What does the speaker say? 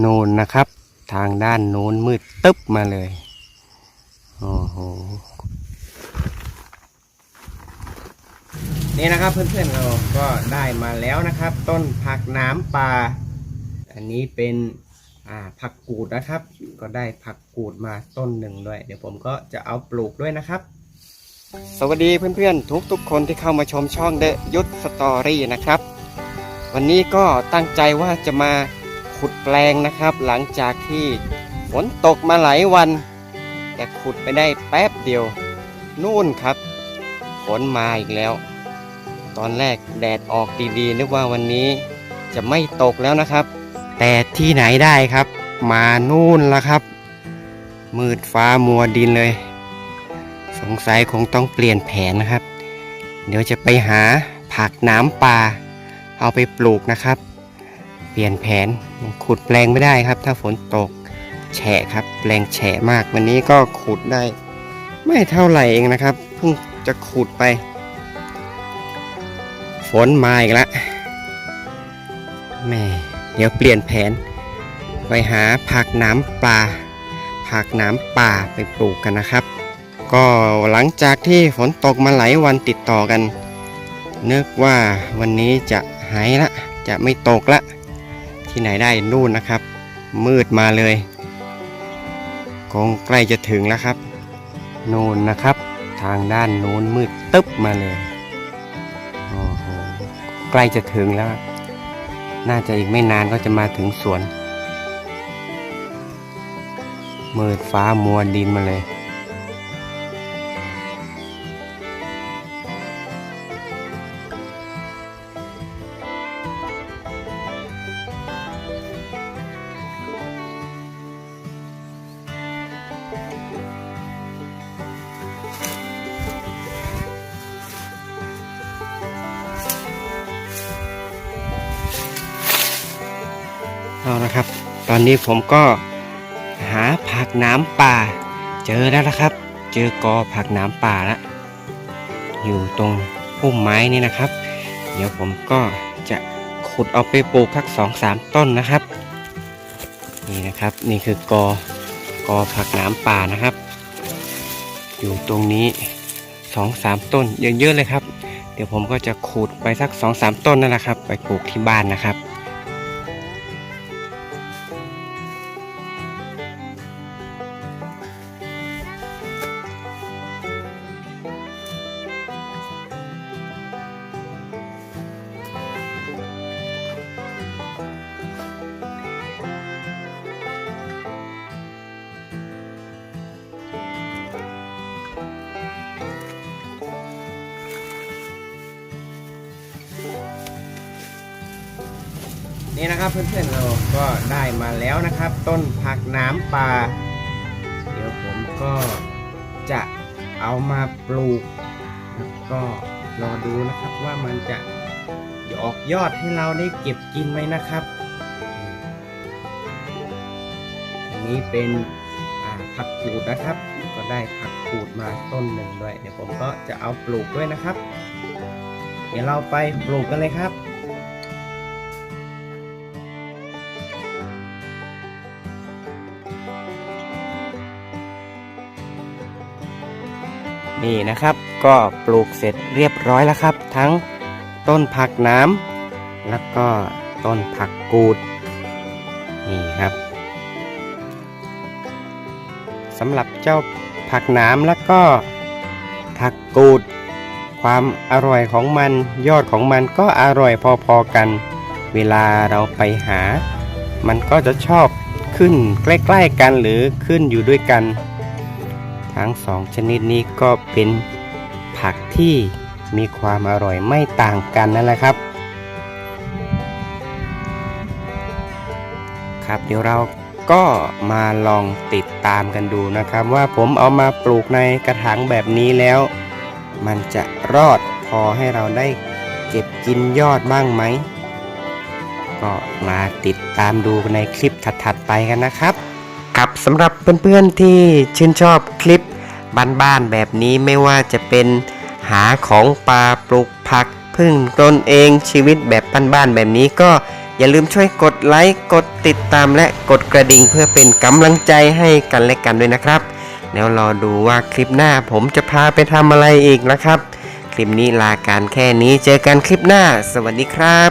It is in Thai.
โนูนนะครับ ทางด้านโน้นมืดตึ๊บมาเลย โอ้โห นี่นะครับเพื่อนๆเราก็ได้มาแล้วนะครับ ต้นผักน้ำปลา อันนี้เป็นผักกูดนะครับ ก็ได้ผักกูดมาต้นหนึ่งด้วย เดี๋ยวผมก็จะเอาปลูกด้วยนะครับ สวัสดีเพื่อนๆ ทุกๆคนที่เข้ามาชมช่องเดยุทธสตอรี่นะครับ วันนี้ก็ตั้งใจว่าจะมา ขุดแปลงนะครับ หลังจากที่ฝนตกมาหลายวัน แต่ขุดไปได้แป๊บเดียว นู่นครับฝนมาอีกแล้ว ตอนแรกแดดออกดีๆนึกว่าวันนี้จะไม่ตกแล้วนะครับ แต่ที่ไหนได้ครับ มานู่นแล้วครับ มืดฟ้ามัวดินเลย สงสัยคงต้องเปลี่ยนแผนนะครับ เดี๋ยวจะไปหาผักน้ำปลาเอาไปปลูกนะครับ เปลี่ยนแผน ขุดแปลงไม่ได้ครับ ถ้าฝนตกแฉะครับแปลงแฉะมาก วันนี้ก็ขุดได้ ไม่เท่าไหร่เองนะครับเพิ่งจะขุดไป ฝนมาอีกแล้วแม่เดี๋ยวเปลี่ยนแผน ไปหาผักน้ำปลาผักน้ำป่าไปปลูกกันนะครับ ก็หลังจากที่ฝนตกมาหลายวันติดต่อกันนึกว่าวันนี้จะหายละ จะไม่ตกละ ที่ไหนได้นู่นนะครับ มืดมาเลยคงใกล้จะถึงแล้วครับนู่นนะครับ ทางด้านนู้นมืดตึ๊บมาเลยโอ้โหใกล้จะถึงแล้ว น่าจะอีกไม่นานก็จะมาถึงสวนมืดฟ้ามัวดินมาเลย เอาละครับ ตอนนี้ผมก็หาผักน้ำป่า เจอแล้วนะครับ เจอกอผักน้ำป่าแล้วอยู่ตรงพุ่มไม้นี่นะครับ เดี๋ยวผมก็จะขุดเอาไปปลูกสักสองสามต้นนะครับ นี่นะครับนี่คือกอกอผักน้ำป่านะครับ อยู่ตรงนี้สองสามต้นเยอะๆเลยครับ เดี๋ยวผมก็จะขุดไปสักสองสามต้นนั่นแหละครับ ไปปลูกที่บ้านนะครับ นี่นะครับเพื่อนๆเราก็ได้มาแล้วนะครับ ต้นผักน้ำปลาเดี๋ยวผมก็จะเอามาปลูกแล้วก็รอดูนะครับว่ามันจะออกยอดให้เราได้เก็บกินไหมนะครับ อันนี้เป็นผักกูดนะครับ ก็ได้ผักกูดมาต้นหนึ่งด้วย เดี๋ยวผมก็จะเอาปลูกด้วยนะครับ เดี๋ยวเราไปปลูกกันเลยครับ นี่นะครับ ก็ปลูกเสร็จเรียบร้อยแล้วครับ ทั้งต้นผักน้ำแล้วก็ต้นผักกูด นี่ครับสำหรับเจ้าผักน้ำแล้วก็ผักกูด ความอร่อยของมันยอดของมันก็อร่อยพอๆกัน เวลาเราไปหา มันก็จะชอบขึ้นใกล้ ๆกันหรือขึ้นอยู่ด้วยกัน ทั้งสองชนิดนี้ก็เป็นผักที่มีความอร่อยไม่ต่างกันนั่นแหละครับ ครับเดี๋ยวเราก็มาลองติดตามกันดูนะครับ ว่าผมเอามาปลูกในกระถางแบบนี้แล้ว มันจะรอดพอให้เราได้เก็บกินยอดบ้างไหม ก็มาติดตามดูในคลิปถัดๆไปกันนะครับ ครับสำหรับเพื่อนๆที่ชื่นชอบคลิป บ้านๆแบบนี้ไม่ว่าจะเป็นหาของป่าปลูกผักพึ่งตนเองชีวิตแบบบ้านๆแบบนี้ก็อย่าลืมช่วยกดไลค์กดติดตามและกดกระดิ่งเพื่อเป็นกำลังใจให้กันและกันด้วยนะครับ แล้วรอดูว่าคลิปหน้าผมจะพาไปทำอะไรอีกนะครับ คลิปนี้ลาการแค่นี้เจอกันคลิปหน้า สวัสดีครับ